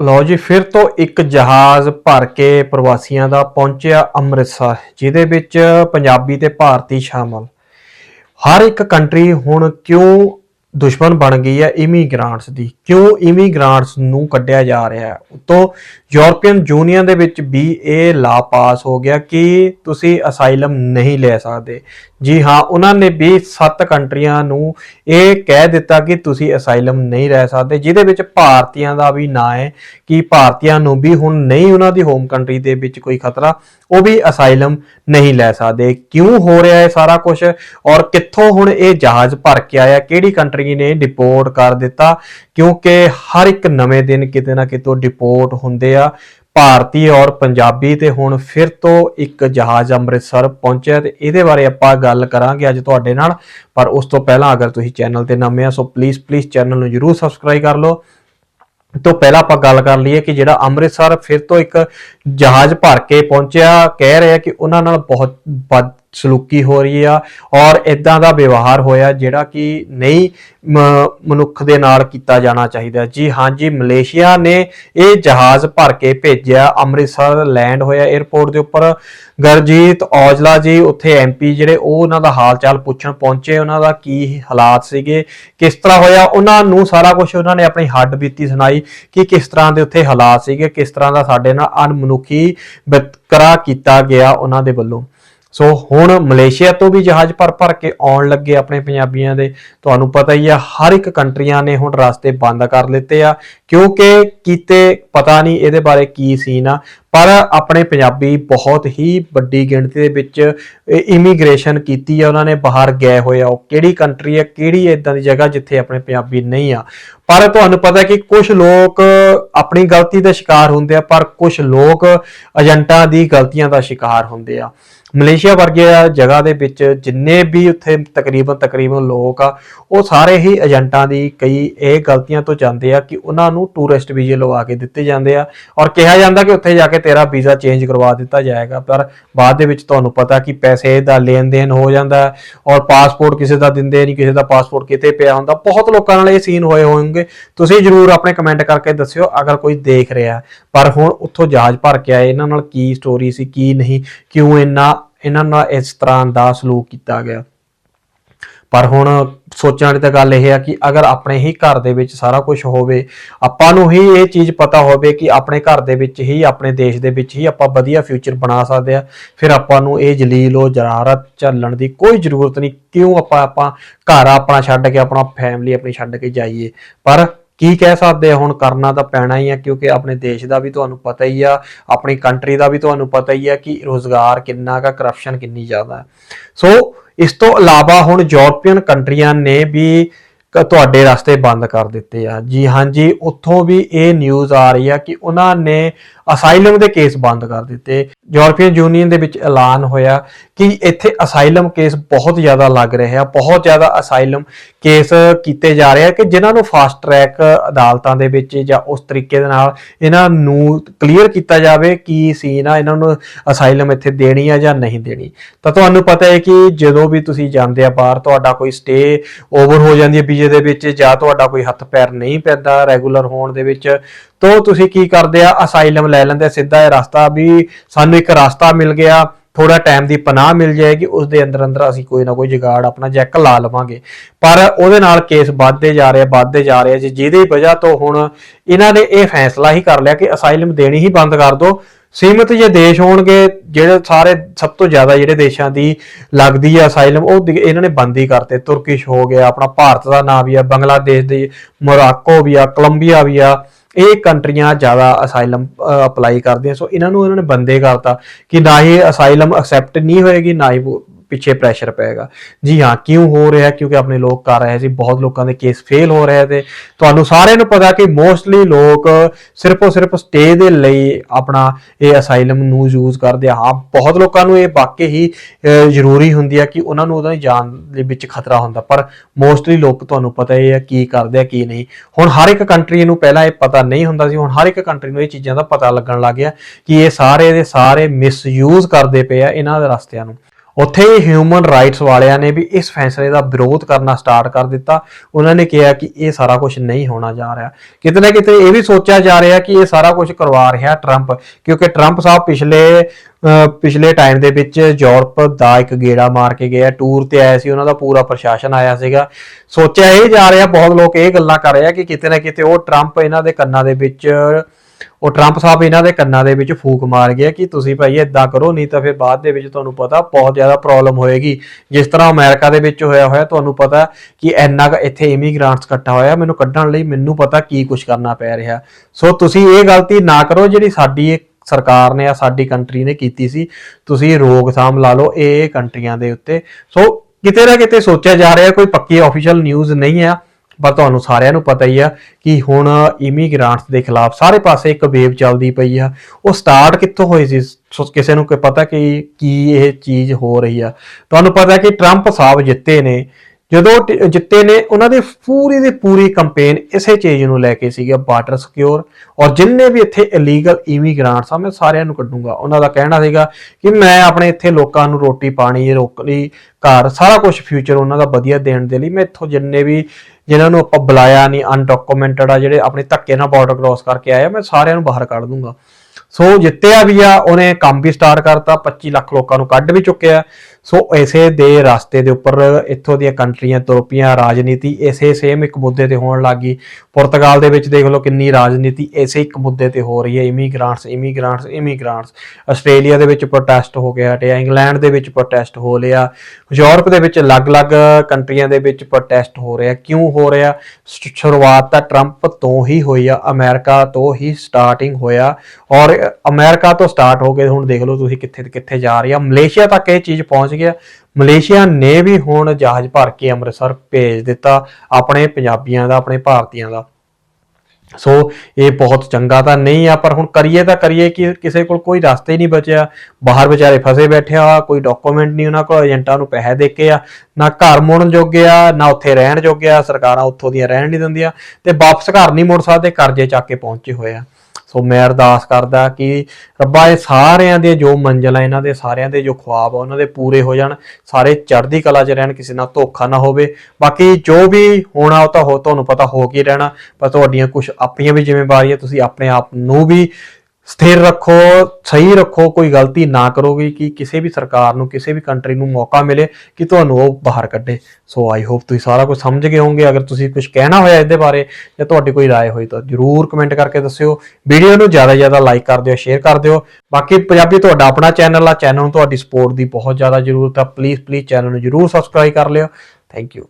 ਲਓ ਜੀ, ਫਿਰ ਤੋਂ ਇੱਕ ਜਹਾਜ਼ ਭਰ ਕੇ ਪ੍ਰਵਾਸੀਆਂ ਦਾ ਪਹੁੰਚਿਆ ਅੰਮ੍ਰਿਤਸਰ, ਜਿਹਦੇ ਵਿੱਚ ਪੰਜਾਬੀ ਤੇ ਭਾਰਤੀ ਸ਼ਾਮਲ। ਹਰ ਇੱਕ ਕੰਟਰੀ ਹੁਣ ਕਿਉਂ ਦੁਸ਼ਮਣ ਬਣ ਗਈ ਹੈ ਇਮੀਗ੍ਰਾਂਟਸ ਦੀ? ਕਿਉਂ ਇਮੀਗ੍ਰਾਂਟਸ ਨੂੰ ਕੱਢਿਆ ਜਾ ਰਿਹਾ ਹੈ? ਉਤੋਂ ਯੂਰਪੀਅਨ ਯੂਨੀਅਨ ਦੇ ਵਿੱਚ ਵੀ ਇਹ ਲਾ ਪਾਸ ਹੋ ਗਿਆ ਕਿ ਤੁਸੀਂ ਅਸਾਈਲਮ ਨਹੀਂ ਲੈ ਸਕਦੇ। ਜੀ ਹਾਂ, ਉਹਨਾਂ ਨੇ ਵੀ ਸੱਤ ਕੰਟਰੀਆਂ ਨੂੰ ਇਹ ਕਹਿ ਦਿੱਤਾ ਕਿ ਤੁਸੀਂ ਅਸਾਈਲਮ ਨਹੀਂ ਰਹਿ ਸਕਦੇ, ਜਿਹਦੇ ਵਿੱਚ ਭਾਰਤੀਆਂ ਦਾ ਵੀ ਨਾਂ ਹੈ ਕਿ ਭਾਰਤੀਆਂ ਨੂੰ ਵੀ ਹੁਣ ਨਹੀਂ ਉਹਨਾਂ ਦੀ ਹੋਮ ਕੰਟਰੀ ਦੇ ਵਿੱਚ ਕੋਈ ਖਤਰਾ, ਉਹ ਵੀ ਅਸਾਈਲਮ ਨਹੀਂ ਲੈ ਸਕਦੇ। ਕਿਉਂ ਹੋ ਰਿਹਾ ਹੈ ਸਾਰਾ ਕੁਝ ਔਰ ਕਿੱਥੋਂ ਹੁਣ ਇਹ ਜਹਾਜ਼ ਭਰ ਕੇ ਆਇਆ? ਕਿਹੜੀ ਕੰਟਰੀ ਨੇ ਡਿਪੋਰਟ ਕਰ ਦਿੱਤਾ? ਕਿਉਂਕਿ ਹਰ ਇੱਕ ਨਵੇਂ ਦਿਨ ਕਿਤੇ ਨਾ ਕਿਤੋਂ ਡਿਪੋਰਟ ਹੁੰਦੇ ਆ। ਭਾਰਤੀ ਔਰ ਪੰਜਾਬੀ ਤੇ ਹੁਣ ਫਿਰ ਤੋਂ ਇੱਕ ਜਹਾਜ਼ ਅੰਮ੍ਰਿਤਸਰ ਪਹੁੰਚਿਆ ਤੇ ਇਹਦੇ ਬਾਰੇ ਆਪਾਂ ਗੱਲ ਕਰਾਂਗੇ ਅੱਜ ਤੁਹਾਡੇ ਨਾਲ। ਪਰ ਉਸ ਤੋਂ ਪਹਿਲਾਂ ਅਗਰ ਤੁਸੀਂ ਚੈਨਲ ਤੇ ਨਵੇਂ ਆ, ਸੋ ਪਲੀਜ਼ ਪਲੀਜ਼ ਚੈਨਲ ਨੂੰ ਜਰੂਰ ਸਬਸਕ੍ਰਾਈਬ ਕਰ ਲਓ। ਤੋਂ ਪਹਿਲਾਂ ਆਪਾਂ ਗੱਲ ਕਰ ਲਈਏ ਕਿ ਜਿਹੜਾ ਅੰਮ੍ਰਿਤਸਰ ਫਿਰ ਤੋਂ ਇੱਕ ਜਹਾਜ਼ ਭਰ ਕੇ ਪਹੁੰਚਿਆ, ਕਹਿ ਰਿਹਾ ਕਿ ਉਹਨਾਂ ਨਾਲ ਬਹੁਤ ਬਦ ਸਲੂਕੀ ਹੋ ਰਹੀ ਆ ਔਰ ਇਦਾਂ ਦਾ ਵਿਵਹਾਰ ਹੋਇਆ ਜਿਹੜਾ ਕਿ ਨਹੀਂ, ਮ- ਮਨੁੱਖ ਦੇ ਨਾਲ ਕੀਤਾ ਜਾਣਾ ਚਾਹੀਦਾ। ਜੀ ਹਾਂਜੀ ਮਲੇਸ਼ੀਆ ਨੇ ਇਹ ਜਹਾਜ਼ ਭਰ ਕੇ ਭੇਜਿਆ। ਅੰਮ੍ਰਿਤਸਰ ਲੈਂਡ ਹੋਇਆ 에ਅਰਪੋਰਟ ਦੇ ਉੱਪਰ। ਗਰਜੀਤ ਔਜਲਾ ਜੀ, ਉੱਥੇ ਐਮਪੀ ਜਿਹੜੇ ਉਹ ਉਹਨਾਂ ਦਾ ਹਾਲ ਚਾਲ ਪੁੱਛਣ ਪਹੁੰਚੇ। ਉਹਨਾਂ ਦਾ ਕੀ ਹਾਲਾਤ ਸੀਗੇ, ਕਿਸ ਤਰ੍ਹਾਂ ਹੋਇਆ, ਉਹਨਾਂ ਨੂੰ ਸਾਰਾ ਕੁਝ ਉਹਨਾਂ ਨੇ ਆਪਣੀ ਹੱਡ ਬੀਤੀ ਸੁਣਾਈ ਕਿ ਕਿਸ ਤਰ੍ਹਾਂ ਦੇ ਉੱਥੇ ਹਾਲਾਤ ਸੀਗੇ, ਕਿਸ ਤਰ੍ਹਾਂ ਦਾ ਸਾਡੇ ਨਾਲ ਅਣਮਨੁੱਖੀ ਵਿਤਕਰਾ ਕੀਤਾ ਗਿਆ ਉਹਨਾਂ ਦੇ ਵੱਲੋਂ। ਸੋ ਹੁਣ ਮਲੇਸ਼ੀਆ ਤੋਂ ਵੀ ਜਹਾਜ਼ ਭਰ ਭਰ ਕੇ ਆਉਣ ਲੱਗੇ ਆਪਣੇ ਪੰਜਾਬੀਆਂ ਦੇ। ਤੁਹਾਨੂੰ ਪਤਾ ਹੀ ਆ, ਹਰ ਇੱਕ ਕੰਟਰੀਆਂ ਨੇ ਹੁਣ ਰਸਤੇ ਬੰਦ ਕਰ ਲਿੱਤੇ ਆ, ਕਿਉਂਕਿ ਕੀਤੇ ਪਤਾ ਨਹੀਂ ਇਹਦੇ ਬਾਰੇ ਕੀ ਸੀਨ ਆ। ਪਰ ਆਪਣੇ ਪੰਜਾਬੀ ਬਹੁਤ ਹੀ ਵੱਡੀ ਗਿਣਤੀ ਦੇ ਵਿੱਚ ਇਮੀਗ੍ਰੇਸ਼ਨ ਕੀਤੀ ਆ, ਉਹਨਾਂ ਨੇ ਬਾਹਰ ਗਏ ਹੋਏ ਆ। ਉਹ ਕਿਹੜੀ ਕੰਟਰੀ ਆ, ਕਿਹੜੀ ਇਦਾਂ ਦੀ ਜਗ੍ਹਾ ਜਿੱਥੇ ਆਪਣੇ ਪੰਜਾਬੀ ਨਹੀਂ ਆ। ਪਰ ਤੁਹਾਨੂੰ ਪਤਾ ਕਿ ਕੁਝ ਲੋਕ ਆਪਣੀ ਗਲਤੀ ਦਾ ਸ਼ਿਕਾਰ ਹੁੰਦੇ ਆ, ਪਰ ਕੁਝ ਲੋਕ ਏਜੰਟਾਂ ਦੀ ਗਲਤੀਆਂ ਦਾ ਸ਼ਿਕਾਰ ਹੁੰਦੇ ਆ। ਮਲੇਸ਼ੀਆ ਵਰਗੇ ਜਗ੍ਹਾ ਦੇ ਵਿੱਚ ਜਿੰਨੇ ਵੀ ਉੱਥੇ ਤਕਰੀਬਨ ਤਕਰੀਬਨ ਲੋਕ ਆ, ਉਹ ਸਾਰੇ ਹੀ ਏਜੰਟਾਂ ਦੀ ਕਈ ਇਹ ਗਲਤੀਆਂ ਤੋਂ ਜਾਂਦੇ ਆ ਕਿ ਉਹਨਾਂ ਨੂੰ ਟੂਰਿਸਟ ਵੀਜ਼ੇ ਲਵਾ ਕੇ ਦਿੱਤੇ ਜਾਂਦੇ ਆ ਔਰ ਕਿਹਾ ਜਾਂਦਾ ਕਿ ਉੱਥੇ ਜਾ ਕੇ ਤੇਰਾ ਵੀਜ਼ਾ ਚੇਂਜ ਕਰਵਾ ਦਿੱਤਾ ਜਾਏਗਾ, ਪਰ ਬਾਅਦ ਦੇ ਵਿੱਚ ਤੁਹਾਨੂੰ ਪਤਾ ਕਿ ਪੈਸੇ ਦਾ ਲੈਣ ਦੇਣ ਹੋ ਜਾਂਦਾ ਔਰ ਪਾਸਪੋਰਟ ਕਿਸੇ ਦਾ ਦਿੰਦੇ ਨਹੀਂ, ਕਿਸੇ ਦਾ ਪਾਸਪੋਰਟ ਕਿਤੇ ਪਿਆ ਹੁੰਦਾ, ਬਹੁਤ ਲੋਕਾਂ ਨਾਲ ਇਹ ਸੀਨ ਹੋਏ ਹੋਣਗੇ। ਤੁਸੀਂ ਜਰੂਰ ਆਪਣੇ ਕਮੈਂਟ ਕਰਕੇ ਦੱਸਿਓ ਅਗਰ ਕੋਈ ਦੇਖ ਰਿਹਾ। ਪਰ ਹੁਣ ਉੱਥੋਂ ਜਹਾਜ਼ ਭਰ ਕੇ ਆਏ, ਇਹਨਾਂ ਨਾਲ ਕੀ ਸਟੋਰੀ ਸੀ, ਕੀ ਨਹੀਂ, ਕਿਉਂ ਇੰਨਾ ਇਹਨਾਂ ਨਾਲ ਇਸ ਤਰ੍ਹਾਂ ਦਾ ਸਲੂਕ ਕੀਤਾ ਗਿਆ। ਪਰ ਹੁਣ ਸੋਚਣ ਵਾਲੀ ਤਾਂ ਗੱਲ ਇਹ ਆ ਕਿ ਅਗਰ ਆਪਣੇ ਹੀ ਘਰ ਦੇ ਵਿੱਚ ਸਾਰਾ ਕੁਝ ਹੋਵੇ, ਆਪਾਂ ਨੂੰ ਹੀ ਇਹ ਚੀਜ਼ ਪਤਾ ਹੋਵੇ ਕਿ ਆਪਣੇ ਘਰ ਦੇ ਵਿੱਚ ਹੀ, ਆਪਣੇ ਦੇਸ਼ ਦੇ ਵਿੱਚ ਹੀ ਆਪਾਂ ਵਧੀਆ ਫਿਊਚਰ ਬਣਾ ਸਕਦੇ ਆ। ਫਿਰ ਆਪਾਂ ਨੂੰ ਇਹ ਜਲੀਲੋ ਜਰਾਰਤ ਝੱਲਣ ਦੀ ਕੋਈ ਜ਼ਰੂਰਤ ਨਹੀਂ। ਕਿਉਂ ਆਪਾਂ ਆਪਾਂ ਘਰ ਆਪਣਾ ਛੱਡ ਕੇ, ਆਪਣਾ ਫੈਮਿਲੀ ਆਪਣੀ ਛੱਡ ਕੇ ਜਾਈਏ? ਪਰ ਕੀ ਕਹਿ ਸਕਦੇ ਆ? ਹੁਣ ਕਰਨਾ ਤਾਂ ਪੈਣਾ ਹੀ ਆ, ਕਿਉਂਕਿ ਆਪਣੇ ਦੇਸ਼ ਦਾ ਵੀ ਤੁਹਾਨੂੰ ਪਤਾ ਹੀ ਆ, ਆਪਣੀ ਕੰਟਰੀ ਦਾ ਵੀ ਤੁਹਾਨੂੰ ਪਤਾ ਹੀ ਆ ਕਿ ਰੋਜ਼ਗਾਰ ਕਿੰਨਾ ਕਾ ਕਰਪਸ਼ਨ ਕਿੰਨੀ ਜ਼ਿਆਦਾ ਸੋ ਇਸ ਤੋਂ ਇਲਾਵਾ ਹੁਣ ਯੂਰਪੀਅਨ ਕੰਟਰੀਆਂ ਨੇ ਵੀ ਤੁਹਾਡੇ ਰਸਤੇ ਬੰਦ ਕਰ ਦਿੱਤੇ ਆ। ਜੀ ਹਾਂਜੀ ਉੱਥੋਂ ਵੀ ਇਹ ਨਿਊਜ਼ ਆ ਰਹੀ ਆ ਕਿ ਉਹਨਾਂ ਨੇ ਅਸਾਈਲਮ ਦੇ ਕੇਸ ਬੰਦ ਕਰ ਦਿੱਤੇ। ਯੂਰਪੀਅਨ ਯੂਨੀਅਨ ਦੇ ਵਿੱਚ ਐਲਾਨ ਹੋਇਆ ਕਿ ਇੱਥੇ ਅਸਾਈਲਮ ਕੇਸ ਬਹੁਤ ਜ਼ਿਆਦਾ ਲੱਗ ਰਹੇ ਆ ਬਹੁਤ ਜ਼ਿਆਦਾ ਅਸਾਈਲਮ ਕੇਸ ਕੀਤੇ ਜਾ ਰਹੇ ਆ ਕਿ ਜਿਨ੍ਹਾਂ ਨੂੰ ਫਾਸਟ ਟਰੈਕ ਅਦਾਲਤਾਂ ਦੇ ਵਿੱਚ ਜਾਂ ਉਸ ਤਰੀਕੇ ਦੇ ਨਾਲ ਇਹਨਾਂ ਨੂੰ ਕਲੀਅਰ ਕੀਤਾ ਜਾਵੇ ਕਿ ਸੀਨ ਆ, ਇਹਨਾਂ ਨੂੰ ਅਸਾਈਲਮ ਇੱਥੇ ਦੇਣੀ ਆ ਜਾਂ ਨਹੀਂ ਦੇਣੀ। ਤਾਂ ਤੁਹਾਨੂੰ ਪਤਾ ਹੈ ਕਿ ਜਦੋਂ ਵੀ ਤੁਸੀਂ ਜਾਂਦੇ ਆ ਬਾਹਰ, ਤੁਹਾਡਾ ਕੋਈ ਸਟੇ ਓਵਰ ਹੋ ਜਾਂਦੀ ਹੈ ਵੀਜ਼ੇ ਦੇ ਵਿੱਚ ਜਾਂ ਤੁਹਾਡਾ ਕੋਈ ਹੱਥ ਪੈਰ ਨਹੀਂ ਪੈਂਦਾ ਰੈਗੂਲਰ ਹੋਣ ਦੇ ਵਿੱਚ ਤੋਂ ਤੁਸੀਂ ਕੀ ਕਰਦੇ ਆ? ਅਸਾਈਲਮ ਲੈ ਲੈਂਦੇ ਸਿੱਧਾ ਇਹ ਰਸਤਾ ਵੀ ਸਾਨੂੰ ਇੱਕ ਰਸਤਾ ਮਿਲ ਗਿਆ। ਥੋੜਾ ਟਾਈਮ ਦੀ ਪਨਾਹ ਮਿਲ ਜਾਏਗੀ। ਉਸ ਦੇ ਅੰਦਰ ਅੰਦਰ ਅਸੀਂ ਕੋਈ ਨਾ ਕੋਈ ਜੁਗਾੜ ਆਪਣਾ ਜੈਕ ਲਾ ਲਵਾਂਗੇ। ਪਰ ਉਹਦੇ ਨਾਲ ਕੇਸ ਵੱਧਦੇ ਜਾ ਰਹੇ ਆ, ਵੱਧਦੇ ਜਾ ਰਹੇ ਆ। ਜੀ ਜਿਹਦੀ ਵਜ੍ਹਾ ਤੋਂ ਹੁਣ ਇਹਨਾਂ ਨੇ ਇਹ ਫੈਸਲਾ ਹੀ ਕਰ ਲਿਆ ਕਿ ਅਸਾਈਲਮ ਦੇਣੀ ਹੀ ਬੰਦ ਕਰ ਦਿਓ ਸੀਮਿਤ ਜੇ ਦੇਸ਼ ਹੋਣਗੇ, ਜਿਹੜੇ ਸਾਰੇ ਸਭ ਤੋਂ ਜ਼ਿਆਦਾ ਜਿਹੜੇ ਦੇਸ਼ਾਂ ਦੀ ਲੱਗਦੀ ਆ ਅਸਾਈਲਮ ਉਹ ਦਿ- ਇਹਨਾਂ ਨੇ ਬੰਦ ਹੀ ਕਰਤੇ। ਤੁਰਕਿਸ਼ ਹੋ ਗਿਆ, ਆਪਣਾ ਭਾਰਤ ਦਾ ਨਾਂ ਵੀ ਆ, ਬੰਗਲਾਦੇਸ਼ ਦੀ, ਮੋਰਾਕੋ ਵੀ ਆ, ਕੋਲੰਬੀਆ ਵੀ ਆ। ਇਹ ਕੰਟਰੀਆਂ ਜ਼ਿਆਦਾ ਅਸਾਈਲਮ ਅਪਲਾਈ ਕਰਦੀਆਂ ਸੋ ਇਹਨਾਂ ਨੂੰ ਇਹਨਾਂ ਨੇ ਬੰਦੇ ਕਰਤਾ ਕਿ ਨਾ ਹੀ ਅਸਾਈਲਮ ਐਕਸੈਪਟ ਨਹੀਂ ਹੋਏਗੀ, ਨਾ ਹੀ ਪਿੱਛੇ ਪ੍ਰੈਸ਼ਰ ਪਏਗਾ। ਜੀ ਹਾਂ, ਕਿਉਂ ਹੋ ਰਿਹਾ ਕਿਉਂਕਿ ਆਪਣੇ ਲੋਕ ਕਰ ਰਹੇ ਸੀ, ਬਹੁਤ ਲੋਕਾਂ ਦੇ ਕੇਸ ਫੇਲ ਹੋ ਰਹੇ ਤੇ ਤੁਹਾਨੂੰ ਸਾਰਿਆਂ ਨੂੰ ਪਤਾ ਕਿ ਮੋਸਟਲੀ ਲੋਕ ਸਿਰਫ ਉਹ ਸਿਰਫ ਸਟੇ ਦੇ ਲਈ ਆਪਣਾ ਇਹ ਅਸਾਈਲਮ ਨੂੰ ਯੂਜ਼ ਕਰਦੇ ਆ। ਹਾਂ, ਬਹੁਤ ਲੋਕਾਂ ਨੂੰ ਇਹ ਵਾਕਈ ਹੀ ਜ਼ਰੂਰੀ ਹੁੰਦੀ ਆ ਕਿ ਉਹਨਾਂ ਨੂੰ ਉਹਨਾਂ ਦੀ ਜਾਨ ਦੇ ਵਿੱਚ ਖਤਰਾ ਹੁੰਦਾ, ਪਰ ਮੋਸਟਲੀ ਲੋਕ ਤੁਹਾਨੂੰ ਪਤਾ ਹੀ ਆ ਕੀ ਕਰਦੇ ਆ, ਕੀ ਨਹੀਂ। ਹੁਣ ਹਰ ਇੱਕ ਕੰਟਰੀ ਨੂੰ ਪਹਿਲਾਂ ਇਹ ਪਤਾ ਨਹੀਂ ਹੁੰਦਾ ਸੀ, ਹੁਣ ਹਰ ਇੱਕ ਕੰਟਰੀ ਨੂੰ ਇਹ ਚੀਜ਼ਾਂ ਦਾ ਪਤਾ ਲੱਗਣ ਲੱਗ ਗਿਆ ਕਿ ਇਹ ਸਾਰੇ ਦੇ ਸਾਰੇ ਮਿਸਯੂਜ਼ ਕਰਦੇ ਪਏ ਆ ਇਹਨਾਂ ਦੇ ਰਸਤਿਆਂ ਨੂੰ। ਉੱਥੇ ਹੀ ਹਿਊਮਨ ਰਾਈਟਸ ਵਾਲਿਆਂ ਨੇ ਵੀ ਇਸ ਫੈਸਲੇ ਦਾ ਵਿਰੋਧ ਕਰਨਾ ਸਟਾਰਟ ਕਰ ਦਿੱਤਾ। ਉਹਨਾਂ ਨੇ ਕਿਹਾ ਕਿ ਇਹ ਸਾਰਾ ਕੁਝ ਨਹੀਂ ਹੋਣਾ ਜਾ ਰਿਹਾ। ਕਿਤੇ ਨਾ ਕਿਤੇ ਇਹ ਵੀ ਸੋਚਿਆ ਜਾ ਰਿਹਾ ਕਿ ਇਹ ਸਾਰਾ ਕੁਝ ਕਰਵਾ ਰਿਹਾ ਟਰੰਪ ਕਿਉਂਕਿ ਟਰੰਪ ਸਾਹਿਬ ਪਿਛਲੇ ਪਿਛਲੇ ਟਾਈਮ ਦੇ ਵਿੱਚ ਯੂਰਪ ਦਾ ਇੱਕ ਗੇੜਾ ਮਾਰ ਕੇ ਗਿਆ। ਟੂਰ ਤੇ ਆਇਆ ਸੀ, ਉਹਨਾਂ ਦਾ ਪੂਰਾ ਪ੍ਰਸ਼ਾਸਨ ਆਇਆ ਸੀਗਾ। ਸੋਚਿਆ ਇਹ ਜਾ ਰਿਹਾ, ਬਹੁਤ ਲੋਕ ਇਹ ਗੱਲਾਂ ਕਰ ਰਹੇ ਆ ਕਿ ਕਿਤੇ ਨਾ ਕਿਤੇ ਉਹ ਟਰੰਪ ਇਹਨਾਂ ਦੇ ਕੰਨਾਂ ਦੇ ਵਿੱਚ ਉਹ ਟਰੰਪ ਸਾਹਿਬ ਇਹਨਾਂ ਦੇ ਕੰਨਾਂ ਦੇ ਵਿੱਚ ਫੂਕ ਮਾਰ ਗਿਆ ਕਿ ਤੁਸੀਂ ਭਾਈ ਇਦਾਂ ਕਰੋ, ਨਹੀਂ ਤਾਂ ਫਿਰ ਬਾਅਦ ਦੇ ਵਿੱਚ ਤੁਹਾਨੂੰ ਪਤਾ ਬਹੁਤ ਜ਼ਿਆਦਾ ਪ੍ਰੋਬਲਮ ਹੋਏਗੀ। ਜਿਸ ਤਰ੍ਹਾਂ ਅਮਰੀਕਾ ਦੇ ਵਿੱਚ ਹੋਇਆ ਹੋਇਆ, ਤੁਹਾਨੂੰ ਪਤਾ ਕਿ ਇੰਨਾ ਕੁ ਇੱਥੇ ਇਮੀਗ੍ਰਾਂਟਸ ਇਕੱਠਾ ਹੋਇਆ, ਮੈਨੂੰ ਕੱਢਣ ਲਈ ਮੈਨੂੰ ਪਤਾ ਕੀ ਕੁਝ ਕਰਨਾ ਪੈ ਰਿਹਾ। ਸੋ ਤੁਸੀਂ ਇਹ ਗਲਤੀ ਨਾ ਕਰੋ, ਜਿਹੜੀ ਸਾਡੀ ਇੱਕ ਸਰਕਾਰ ਨੇ ਆ ਸਾਡੀ ਕੰਟਰੀ ਨੇ ਕੀਤੀ ਸੀ। ਤੁਸੀਂ ਰੋਕਥਾਮ ਲਾ ਲਓ ਇਹ ਕੰਟਰੀਆਂ ਦੇ ਉੱਤੇ। ਸੋ ਕਿਤੇ ਨਾ ਕਿਤੇ ਸੋਚਿਆ ਜਾ ਰਿਹਾ, ਕੋਈ ਪੱਕੀ ਆਫੀਸ਼ੀਅਲ ਨਿਊਜ਼ ਨਹੀਂ ਆ। ਪਰ ਤੁਹਾਨੂੰ ਸਾਰਿਆਂ ਨੂੰ ਪਤਾ ਹੀ ਆ ਕਿ ਹੁਣ ਇਮੀਗ੍ਰਾਂਟਸ ਦੇ ਖਿਲਾਫ ਸਾਰੇ ਪਾਸੇ ਇੱਕ ਵੇਵ ਚੱਲਦੀ ਪਈ ਆ। ਉਹ ਸਟਾਰਟ ਕਿੱਥੋਂ ਹੋਈ ਸੀ? ਕਿਸੇ ਨੂੰ ਕੋਈ ਪਤਾ ਕਿ ਕੀ ਇਹ ਚੀਜ਼ ਹੋ ਰਹੀ ਆ। ਤੁਹਾਨੂੰ ਪਤਾ ਕਿ ਟਰੰਪ ਸਾਹਿਬ ਜਿੱਤੇ ਨੇ। ਜਦੋਂ ਜਿੱਤੇ ਨੇ, ਉਹਨਾਂ ਦੀ ਪੂਰੀ ਦੀ ਪੂਰੀ ਕੰਪੇਨ ਇਸੇ ਚੀਜ਼ ਨੂੰ ਲੈ ਕੇ ਸੀਗਾ ਬਾਰਡਰ ਸਿਕਿਉਰ ਔਰ ਜਿੰਨੇ ਵੀ ਇੱਥੇ ਇਲੀਗਲ ਇਮੀਗ੍ਰਾਂਟਸ ਆ, ਮੈਂ ਸਾਰਿਆਂ ਨੂੰ ਕੱਢੂੰਗਾ। ਉਹਨਾਂ ਦਾ ਕਹਿਣਾ ਸੀਗਾ ਕਿ ਮੈਂ ਆਪਣੇ ਇੱਥੇ ਲੋਕਾਂ ਨੂੰ ਰੋਟੀ ਪਾਣੀ ਰੋਕ ਘਰ, ਸਾਰਾ ਕੁਝ ਫਿਊਚਰ ਉਹਨਾਂ ਦਾ ਵਧੀਆ ਦੇਣ ਦੇ ਲਈ। ਮੈਂ ਇੱਥੋਂ ਜਿੰਨੇ ਵੀ ਜਿਨ੍ਹਾਂ ਨੂੰ ਆਪਾਂ ਬੁਲਾਇਆ ਨਹੀਂ ਅਨਡਾਕੂਮੈਂਟਡ ਆ ਜਿਹੜੇ ਆਪਣੇ ਧੱਕੇ ਨਾਲ ਬਾਰਡਰ ਕ੍ਰਾਸ ਕਰਕੇ ਆਏ ਆ, ਮੈਂ ਸਾਰਿਆਂ ਨੂੰ ਬਾਹਰ ਕੱਢ ਦੂੰਗਾ। ਸੋ ਜਿੱਤਿਆ ਵੀ ਆ, ਉਹਨੇ ਕੰਮ ਵੀ ਸਟਾਰਟ ਕਰਤਾ 25 ਲੱਖ ਲੋਕਾਂ ਨੂੰ ਕੱਢ ਵੀ ਚੁੱਕਿਆ। ਸੋ ਇਸੇ ਦੇ ਰਸਤੇ ਦੇ ਉੱਪਰ ਇੱਥੋਂ ਦੀਆਂ ਕੰਟਰੀਆਂ, ਤੁਰਪੀਆਂ, ਰਾਜਨੀਤੀ ਇਸੇ ਸੇਮ ਇੱਕ ਮੁੱਦੇ ਤੇ ਹੋਣ ਲੱਗੀ ਪੁਰਤਗਾਲ ਦੇ ਵਿੱਚ ਦੇਖ ਲਓ ਕਿੰਨੀ ਰਾਜਨੀਤੀ ਇਸੇ ਇੱਕ ਮੁੱਦੇ ਤੇ ਹੋ ਰਹੀ ਹੈ। ਇਮੀਗ੍ਰਾਂਟਸ ਇਮੀਗ੍ਰਾਂਟਸ ਇਮੀਗ੍ਰਾਂਟਸ। ਆਸਟ੍ਰੇਲੀਆ ਦੇ ਵਿੱਚ ਪ੍ਰੋਟੈਸਟ ਹੋ ਗਿਆ ਹਟਿਆ, ਇੰਗਲੈਂਡ ਦੇ ਵਿੱਚ ਪ੍ਰੋਟੈਸਟ ਹੋ ਲਿਆ। ਯੂਰਪ ਦੇ ਵਿੱਚ ਅਲੱਗ-ਅਲੱਗ ਕੰਟਰੀਆਂ ਦੇ ਵਿੱਚ ਪ੍ਰੋਟੈਸਟ ਹੋ ਰਿਹਾ। ਕਿਉਂ ਹੋ ਰਿਹਾ? ਸ਼ੁਰੂਆਤ ਤਾਂ ਟਰੰਪ ਤੋਂ ਹੀ ਹੋਈ ਆ ਅਮਰੀਕਾ ਤੋਂ ਹੀ ਸਟਾਰਟਿੰਗ ਹੋਇਆ। ਔਰ ਅਮਰੀਕਾ ਤੋਂ ਸਟਾਰਟ ਹੋ ਕੇ ਹੁਣ ਦੇਖ ਲਓ ਤੁਸੀਂ ਕਿੱਥੇ ਕਿੱਥੇ ਜਾ ਰਹੀ ਆ। ਮਲੇਸ਼ੀਆ ਤੱਕ ਇਹ ਚੀਜ਼ ਪਹੁੰਚ ਗਿਆ ਮਲੇਸ਼ੀਆ ਨੇ ਵੀ ਹੁਣ ਜਹਾਜ਼ ਭਰ ਕੇ ਅੰਮ੍ਰਿਤਸਰ ਭੇਜ ਦਿੱਤਾ ਆਪਣੇ ਪੰਜਾਬੀਆਂ ਦਾ, ਆਪਣੇ ਭਾਰਤੀਆਂ ਦਾ। ਸੋ ਇਹ ਬਹੁਤ ਚੰਗਾ ਤਾਂ ਨਹੀਂ ਆ, ਪਰ ਹੁਣ ਕਰੀਏ ਤਾਂ ਕਰੀਏ, ਕਿ ਕਿਸੇ ਕੋਲ ਕੋਈ ਰਸਤਾ ਹੀ ਨਹੀਂ ਬਚਿਆ। ਬਾਹਰ ਵਿਚਾਰੇ ਫਸੇ ਬੈਠੇ ਆ, ਕੋਈ ਡਾਕੂਮੈਂਟ ਨਹੀਂ ਉਹਨਾਂ ਕੋਲ, ਏਜੰਟਾਂ ਨੂੰ ਪੈਸੇ ਦੇ ਕੇ ਆ। ਨਾ ਘਰ ਮੁੜਨ ਜੋਗੇ ਆ, ਨਾ ਉੱਥੇ ਰਹਿਣ ਜੋਗੇ ਆ। ਸਰਕਾਰਾਂ ਉੱਥੋਂ ਦੀਆਂ ਰਹਿਣ ਨਹੀਂ ਦਿੰਦੀਆਂ ਤੇ ਵਾਪਸ ਘਰ ਨਹੀਂ ਮੁੜ ਸਕਦੇ, ਕਰਜ਼ੇ ਚੱਕ ਕੇ ਪਹੁੰਚੇ ਹੋਏ ਆ। ਸੋ ਮੈਂ ਅਰਦਾਸ ਕਰਦਾ ਕਿ ਰੱਬਾ, ਇਹ ਸਾਰਿਆਂ ਦੇ ਜੋ ਮੰਜ਼ਿਲਾਂ ਇਹਨਾਂ ਦੇ ਸਾਰਿਆਂ ਦੇ ਜੋ ਖੁਆਬ ਆ, ਉਹਨਾਂ ਦੇ ਪੂਰੇ ਹੋ ਜਾਣ, ਸਾਰੇ ਚੜ੍ਹਦੀ ਕਲਾ 'ਚ ਰਹਿਣ, ਕਿਸੇ ਨਾਲ ਧੋਖਾ ਨਾ ਹੋਵੇ। ਬਾਕੀ ਜੋ ਵੀ ਹੋਣਾ ਉਹ ਤਾਂ ਹੋ ਤੁਹਾਨੂੰ ਪਤਾ ਹੋ ਕੀ ਰਹਿਣਾ, ਪਰ ਤੁਹਾਡੀਆਂ ਕੁਝ ਆਪਣੀਆਂ ਵੀ ਜ਼ਿੰਮੇਵਾਰੀਆਂ, ਤੁਸੀਂ ਆਪਣੇ ਆਪ ਨੂੰ ਵੀ ਸਥਿਰ ਰੱਖੋ ਸਹੀ ਰੱਖੋ ਕੋਈ ਗਲਤੀ ਨਾ ਕਰੋਗੇ ਕਿ ਕਿਸੇ ਵੀ ਸਰਕਾਰ ਨੂੰ ਕਿਸੇ ਵੀ ਕੰਟਰੀ ਨੂੰ ਮੌਕਾ ਮਿਲੇ ਕਿ ਤੁਹਾਨੂੰ ਉਹ ਬਾਹਰ ਕੱਢੇ ਸੋ ਆਈ ਹੋਪ ਤੁਸੀਂ ਸਾਰਾ ਕੁਝ ਸਮਝ ਗਏ ਹੋਵੋਗੇ ਅਗਰ ਤੁਸੀਂ ਕੁਝ ਕਹਿਣਾ ਹੋਇਆ ਇਹਦੇ ਬਾਰੇ ਜਾਂ ਤੁਹਾਡੀ ਕੋਈ رائے ਹੋਈ ਤਾਂ ਜਰੂਰ ਕਮੈਂਟ ਕਰਕੇ ਦੱਸਿਓ ਵੀਡੀਓ ਨੂੰ ਜ਼ਿਆਦਾ ਜ਼ਿਆਦਾ ਲਾਈਕ ਕਰ ਦਿਓ ਸ਼ੇਅਰ ਕਰ ਦਿਓ ਬਾਕੀ ਪੰਜਾਬੀ ਤੁਹਾਡਾ ਆਪਣਾ ਚੈਨਲ ਆ ਚੈਨਲ ਨੂੰ ਤੁਹਾਡੀ ਸਪੋਰਟ ਦੀ ਬਹੁਤ ਜ਼ਿਆਦਾ ਜ਼ਰੂਰਤ ਆ ਪਲੀਜ਼ ਪਲੀਜ਼ ਚੈਨਲ ਨੂੰ ਜਰੂਰ ਸਬਸਕ੍ਰਾਈਬ ਕਰ ਲਿਓ ਥੈਂਕ ਯੂ